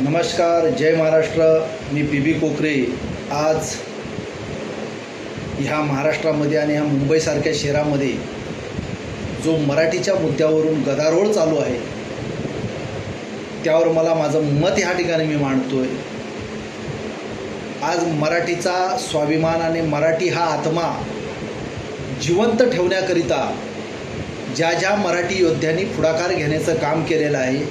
नमस्कार जय महाराष्ट्र. मी पी बी कोकरे. आज ह्या महाराष्ट्रामध्ये आणि ह्या मुंबईसारख्या शहरामध्ये जो मराठीच्या मुद्द्यावरून गदारोळ चालू आहे त्यावर मला माझं मत ह्या ठिकाणी मी मांडतो आहे आज मराठीचा स्वाभिमान आणि मराठी हा आत्मा जिवंत ठेवण्याकरिता ज्या ज्या मराठी योद्ध्यांनी पुढाकार घेण्याचं काम केलेलं आहे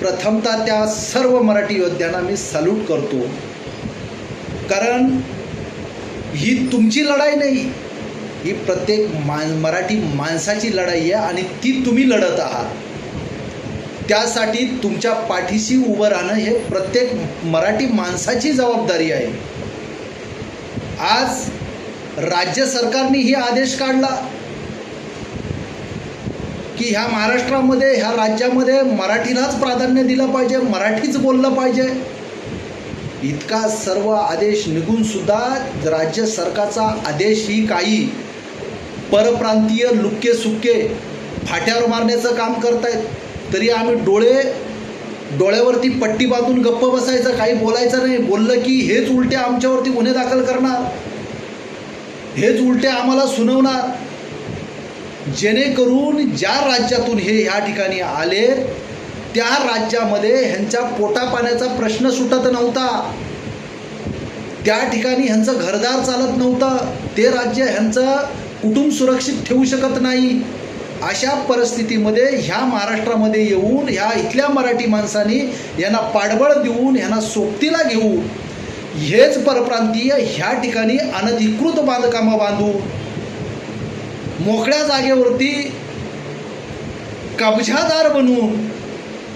प्रथमतः त्या सर्व मराठी योद्ध्यांना मी सॅल्यूट करतो. कारण ही तुमची लढाई नाही. ही प्रत्येक मान मराठी माणसाची लढाई आहे आणि ती तुम्ही लढत आहात. त्यासाठी तुमच्या पाठीशी उभं राहणं हे प्रत्येक मराठी माणसाची जबाबदारी आहे. आज राज्य सरकारने ही आदेश काढला. की ह्या महाराष्ट्रामध्ये ह्या राज्यामध्ये मराठीलाच प्राधान्य दिलं पाहिजे मराठीच बोललं पाहिजे. इतका सर्व आदेश निघून सुद्धा राज्य सरकारचा आदेश ही काही परप्रांतीय लुक्के सुक्के फाट्यावर मारण्याचं काम करतायत. तरी आम्ही डोळे डोळ्यावरती पट्टी बांधून गप्प बसायचं काही बोलायचं नाही. बोललं की हेच उलटे आमच्यावरती गुन्हे दाखल करणार. हेच उलटे आम्हाला सुनवणार. जेणेकरून ज्या राज्यातून हे ह्या ठिकाणी आले त्या राज्यामध्ये ह्यांच्या पोटापाण्याचा प्रश्न सुटत नव्हता. त्या ठिकाणी ह्यांचं घरदार चालत नव्हतं. ते राज्य ह्यांचं कुटुंब सुरक्षित ठेवू शकत नाही. अशा परिस्थितीमध्ये ह्या महाराष्ट्रामध्ये येऊन ह्या इथल्या मराठी माणसांनी यांना पाठबळ देऊन ह्यांना सोबतीला घेऊन हेच परप्रांतीय ह्या ठिकाणी अनधिकृत बांधकामं बांधून मोकळ्या जागेवरती कब्जादार बनून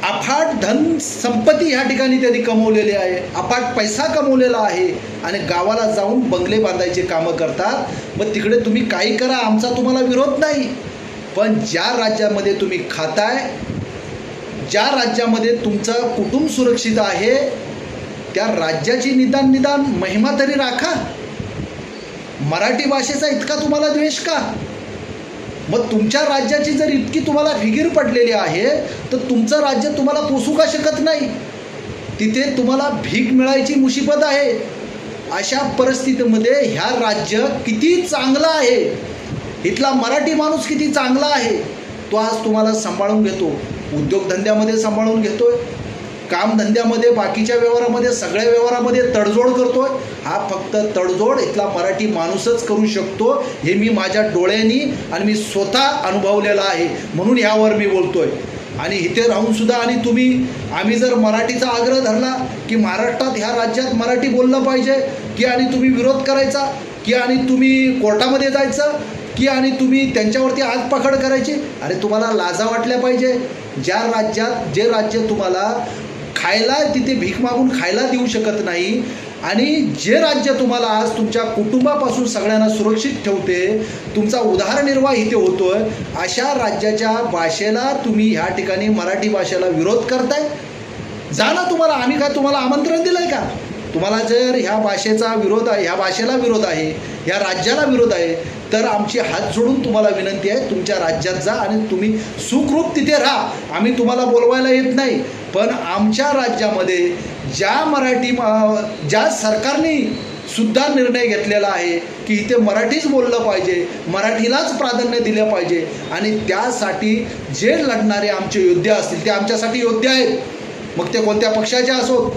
अफाट धन संपत्ती ह्या ठिकाणी त्यांनी कमवलेली आहे. अफाट पैसा कमवलेला आहे आणि गावाला जाऊन बंगले बांधायचे कामं करतात. मग तिकडे तुम्ही काही करा आमचा तुम्हाला विरोध नाही. पण ज्या राज्यामध्ये तुम्ही खाताय ज्या राज्यामध्ये तुमचं कुटुंब सुरक्षित आहे त्या राज्याची निदान निदान महिमा तरी राखा. मराठी भाषेचा इतका तुम्हाला द्वेष का? मग तुमच्या राज्याची जर इतकी तुम्हाला फिगीर पडलेली आहे तर तुमचं राज्य तुम्हाला पोसू का शकत नाही? तिथे तुम्हाला भीक मिळायची मुसीबत आहे. अशा परिस्थितीमध्ये ह्या राज्य किती चांगलं आहे? इथला मराठी माणूस किती चांगला आहे? तो आज तुम्हाला सांभाळून घेतो. उद्योगधंद्यामध्ये सांभाळून घेतोय. कामधंद्यामध्ये बाकीच्या व्यवहारामध्ये सगळ्या व्यवहारामध्ये तडजोड करतोय. हा फक्त तडजोड इथला मराठी माणूसच करू शकतो. हे मी माझ्या डोळ्यांनी आणि मी स्वतः अनुभवलेलं आहे. म्हणून ह्यावर मी बोलतोय. आणि इथे राहून सुद्धा आणि तुम्ही आम्ही जर मराठीचा आग्रह धरला की महाराष्ट्रात ह्या राज्यात मराठी बोललं पाहिजे की आणि तुम्ही विरोध करायचा की आणि तुम्ही कोर्टामध्ये जायचं की आणि तुम्ही त्यांच्यावरती आज पकड करायची अरे तुम्हाला लाजा वाटल्या पाहिजे. ज्या राज्यात जे राज्य तुम्हाला खायला तिथे भीक मागून खायला देऊ शकत नाही. आणि जे राज्य तुम्हाला आज तुमच्या कुटुंबापासून सगळ्यांना सुरक्षित ठेवते तुमचा उदारनिर्वाह इथे होतोय अशा राज्याच्या भाषेला तुम्ही ह्या ठिकाणी मराठी भाषेला विरोध करताय? जा ना तुम्हाला आम्ही काय तुम्हाला आमंत्रण दिलं आहे का? तुम्हाला जर ह्या भाषेचा विरोध आहे ह्या भाषेला विरोध आहे ह्या राज्याला विरोध आहे तर आमची हात जोडून तुम्हाला विनंती आहे तुमच्या राज्यात जा आणि तुम्ही सुखरूप तिथे राहा. आम्ही तुम्हाला बोलवायला येत नाही पण आमच्या राज्यामध्ये ज्या मराठी ज्या सरकारने सुद्धा निर्णय घेतलेला आहे की इथे मराठीच बोललं पाहिजे मराठीलाच प्राधान्य दिलं पाहिजे आणि त्यासाठी जे लढणारे आमचे योद्धे असतील ते आमच्यासाठी योद्धे आहेत. मग ते कोणत्या पक्षाचे असोत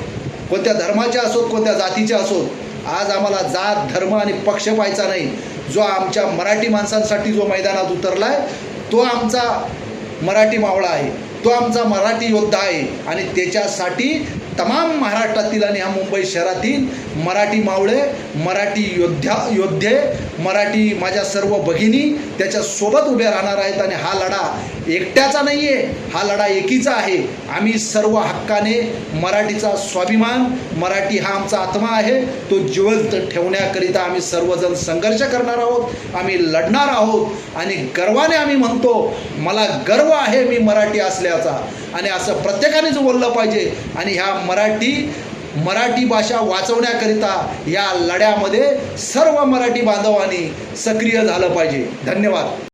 कोणत्या धर्माचे असोत कोणत्या जातीचे असोत? आज आम्हाला जात धर्म आणि पक्ष पाहायचा नाही. जो आमच्या मराठी माणसांसाठी जो मैदानात उतरला आहे तो आमचा मराठी मावळा आहे तो आमचा मराठी योद्धा आहे आणि त्याच्यासाठी तमाम महाराष्ट्रातील आणि ह्या मुंबई शहरातील मराठी मावळे मराठी योद्ध्या योद्धे मराठी माझ्या सर्व भगिनी त्याच्यासोबत उभ्या राहणार आहेत आणि हा लढा एकट्याचा नाही आहे हा लढा एकीचा आहे. आम्ही सर्व हक्काने मराठीचा स्वाभिमान मराठी हा आमचा आत्मा आहे तो जिवंत ठेवण्याकरिता आम्ही सर्वजण संघर्ष करणार आहोत आम्ही लढणार आहोत आणि गर्वाने आम्ही म्हणतो मला गर्व आहे मी मराठी असल्याचा. आणि असं प्रत्येकानेच बोललं पाहिजे आणि ह्या मराठी मराठी भाषा वाचवण्याकरिता या लढ्यामध्ये सर्व मराठी बांधवांनी सक्रिय झालं पाहिजे. धन्यवाद.